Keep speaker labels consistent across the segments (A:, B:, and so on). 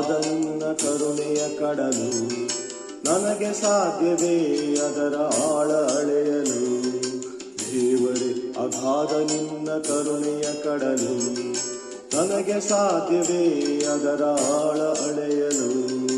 A: ನಿನ್ನ ಕರುಣೆಯ ಕಡಲು ನನಗೆ ಸಾಧ್ಯವೇ ಅದರ ಆಳ ಅಳೆಯಲು. ದೇವರೇ, ಅಗಾಧ ನಿನ್ನ ಕರುಣೆಯ ಕಡಲು ನನಗೆ ಸಾಧ್ಯವೇ ಅದರ ಆಳ ಅಳೆಯಲು.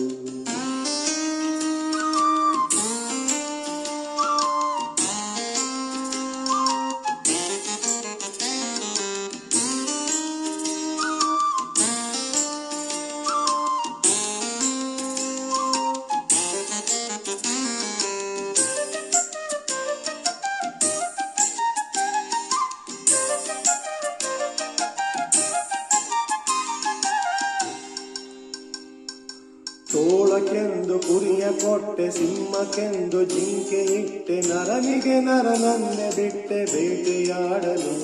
A: ತೋಳಕ್ಕೆಂದು ಕುರಿಯ ಕೊಟ್ಟೆ ಸಿಂಹಕ್ಕೆಂದು ಜಿಂಕೆ ಇಟ್ಟೆ, ನರನಿಗೆ ನರನನ್ನೆ ಬಿಟ್ಟೆ, ಬೇಟೆಯಾಡಲು.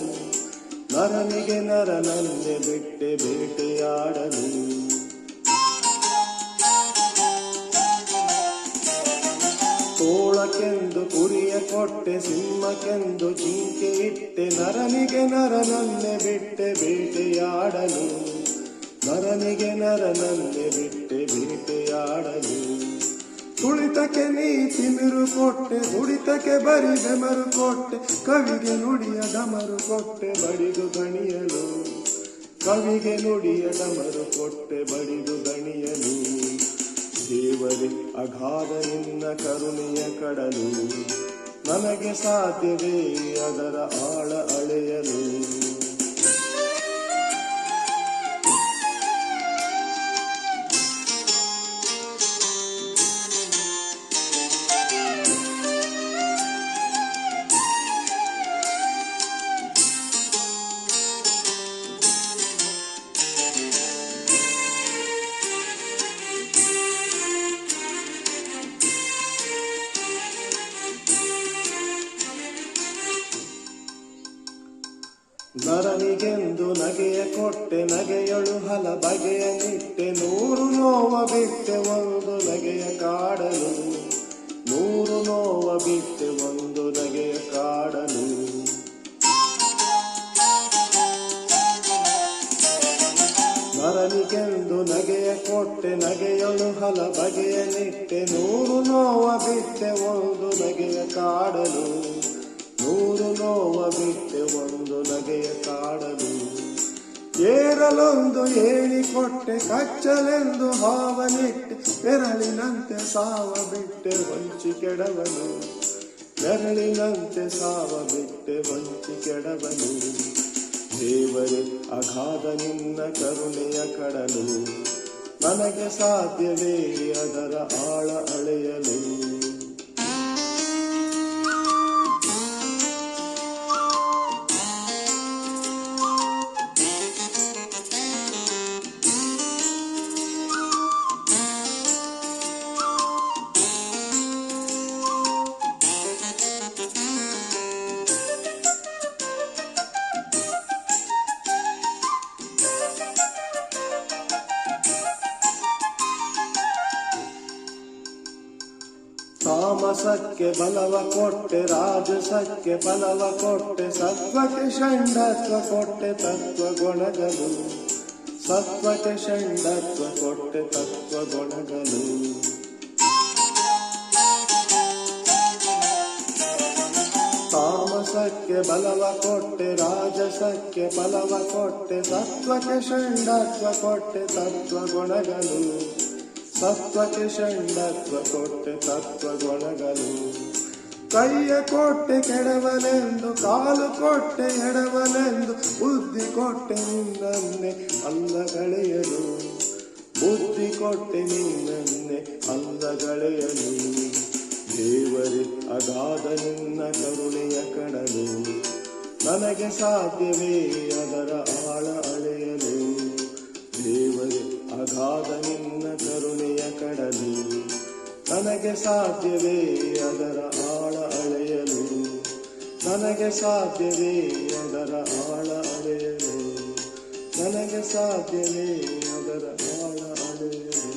A: ನರನಿಗೆ ನರನನ್ನೆ ಬಿಟ್ಟೆ, ಬೇಟೆಯಾಡಲು. ತೋಳಕ್ಕೆಂದು ಕುರಿಯ ಕೊಟ್ಟೆ ಸಿಂಹಕ್ಕೆಂದು ಜಿಂಕೆ ಇಟ್ಟೆ, ನರನಿಗೆ ನರನನ್ನೆ ಬಿಟ್ಟೆ, ಬೇಟೆಯಾಡಲು. ನರನಿಗೆ ನರನನ್ನೆ ಬಿಟ್ಟೆ ಬೇಟೆಯಾಡಲು. ತುಳಿತಕ್ಕೆ ನೀತಿ ಮಿರು ಕೊಟ್ಟೆ ದುಡಿತಕ್ಕೆ ಬರಿ ಬೆಮರು ಕೊಟ್ಟೆ ಕವಿಗೆ ನುಡಿಯ ಡಮರು ಕೊಟ್ಟೆ, ಬಡಿದು ದಣಿಯಲು. ಕವಿಗೆ ನುಡಿಯ ಡಮರು ಕೊಟ್ಟೆ, ಬಡಿದು ದಣಿಯಲು. ದೇವರಿ, ಅಗಾಧ ನಿನ್ನ ಕರುಣೆಯ ಕಡಲು. ನನಗೆ ಸಾಧ್ಯವೇ ಅದರ ಆಳ ಅಳೆಯಲು. ನರನಿಗೆಂದು ನಗೆಯ ಕೊಟ್ಟೆ, ನಗೆಯಳು ಹಲ ಬಗೆಯ ನಿಟ್ಟೆ, ನೂರು ನೋವ ಬಿಟ್ಟೆ, ಒಂದು ನಗೆಯ ಕಾಡಲು. ನೂರು ನೋವ ಬಿಟ್ಟೆ, ಒಂದು ನಗೆಯ ಕಾಡಲು. ನರನಿಗೆಂದು ನಗೆಯ ಕೊಟ್ಟೆ, ನಗೆಯಳು ಹಲ ಬಗೆಯ ನಿಟ್ಟೆ, ನೂರು ನೋವ ಬಿಟ್ಟೆ, ಒಂದು ನಗೆಯ ಕಾಡಲು. ನೂರು ನೋವ ಬಿಟ್ಟೆ ಒಂದು ನಗೆಯ ಕಾಡಲು. ಏರಲೊಂದು ಹೇಳಿಕೊಟ್ಟೆ ಕೊಟ್ಟೆ ಕಚ್ಚಲೆಂದು ಹಾವನಿಟ್ಟೆ ಬೆರಳಿನಂತೆ ಸಾವ ಬಿಟ್ಟೆ ಹೊಂಚಿ ಕೆಡವನು. ಬೆರಳಿನಂತೆ ಸಾವ ಬಿಟ್ಟೆ ಹೊಂಚಿ ಕೆಡವನು. ದೇವರೇ, ಅಗಾಧ ನಿನ್ನ ಕರುಣೆಯ ಕಡಲು. ನನಗೆ ಸಾಧ್ಯವೇ ಅದರ ಆಳ ಅಳೆಯಲು. ತಾಮಸಕ್ಕೆ ಬಲವ ಕೊಟ್ಟೆ ರಾಜಸಕ್ಕೆ ಬಲವ ಕೊಟ್ಟೆ ಸತ್ವಕ್ಕೆ ಷಂಡತ್ವ ಕೊಟ್ಟೆ ತತ್ವ ಗುಣಗಳು ಸತ್ವಕ್ಕೆ ಷಂಡತ್ವ ಕೊಟ್ಟೆ ತತ್ವ ಗುಣಗಳು ತಾಮಸಕ್ಕೆ ಬಲವ ಕೊಟ್ಟೆ ರಾಜಸಕ್ಕೆ ಬಲವ ಕೊಟ್ಟೆ ಸತ್ವಕ್ಕೆ ಷಂಡತ್ವ ಕೊಟ್ಟೆ ತತ್ವ ಗುಣಗಳು ಸತ್ವಕ್ಕೆ ಷಂಡತ್ವ ಕೊಟ್ಟೆ ತತ್ವ ಗುಣಗಳು. ಕೈಯ ಕೊಟ್ಟೆ ಕೆಡವನೆಂದು ಕಾಲು ಕೊಟ್ಟೆ ಎಡವನೆಂದು ಬುದ್ಧಿ ಕೊಟ್ಟೆ ನಿನ್ನನ್ನೇ ಅಲ್ಲಗಳೆಯಲು ಬುದ್ಧಿ ಕೊಟ್ಟೆ ನಿನ್ನನ್ನೇ ಅಲ್ಲಗಳೆಯಲು ದೇವರೇ, ಅಗಾಧ ನಿನ್ನ ಕರುಣೆಯ ಕಡಲು. ನನಗೆ ಸಾಧ್ಯವೇ ಅದರ ಆಳ ಅಳೆಯಲು. ದೇವರೇ ಅಗಾಧ ನಿನ್ನ ಕರುಣೆಯ ಕಡಲು ನನಗೆ ಸಾಧ್ಯವೇ ಅದರ ಆಳ ಅಳೆಯಲು. ನನಗೆ ಸಾಧ್ಯವೇ ಅದರ ಆಳ ಅಳೆಯಲು. ನನಗೆ ಸಾಧ್ಯವೇ ಅದರ ಆಳ ಅಳೆಯಲು.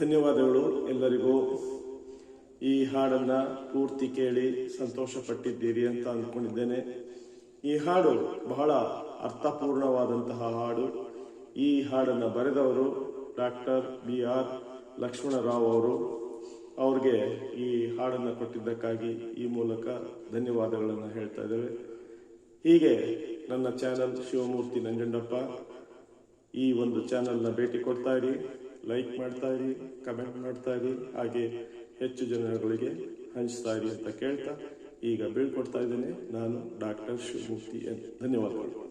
A: ಧನ್ಯವಾದಗಳು ಎಲ್ಲರಿಗೂ. ಈ ಹಾಡನ್ನು ಪೂರ್ತಿ ಕೇಳಿ ಸಂತೋಷಪಟ್ಟಿದ್ದೀರಿ ಅಂತ ಅಂದ್ಕೊಂಡಿದ್ದೇನೆ. ಈ ಹಾಡು ಬಹಳ ಅರ್ಥಪೂರ್ಣವಾದಂತಹ ಹಾಡು. ಈ ಹಾಡನ್ನು ಬರೆದವರು ಡಾಕ್ಟರ್ ಬಿ ಆರ್ ಲಕ್ಷ್ಮಣರಾವ್ ಅವರು. ಅವ್ರಿಗೆ ಈ ಹಾಡನ್ನು ಕೊಟ್ಟಿದ್ದಕ್ಕಾಗಿ ಈ ಮೂಲಕ ಧನ್ಯವಾದಗಳನ್ನು ಹೇಳ್ತಾ ಇದ್ದೇವೆ. ಹೀಗೆ ನನ್ನ ಚಾನಲ್ ಶಿವಮೂರ್ತಿ ನಂಜಂಡಪ್ಪ. ಈ ಒಂದು ಚಾನಲ್ನ ಭೇಟಿ ಕೊಡ್ತಾ ಇರಿ, ಲೈಕ್ ಮಾಡ್ತಾ ಇರಿ, ಕಮೆಂಟ್ ಮಾಡ್ತಾ ಇರಿ, ಹಾಗೆ ಹೆಚ್ಚು ಜನಗಳಿಗೆ ಹಂಚ್ತಾ ಇರಿ ಅಂತ ಕೇಳ್ತಾ ಈಗ ಬೀಳ್ಕೊಡ್ತಾ ಇದ್ದೇನೆ. ನಾನು ಡಾಕ್ಟರ್ ಶಿವಮೂರ್ತಿ ಎನ್. ಧನ್ಯವಾದಗಳು.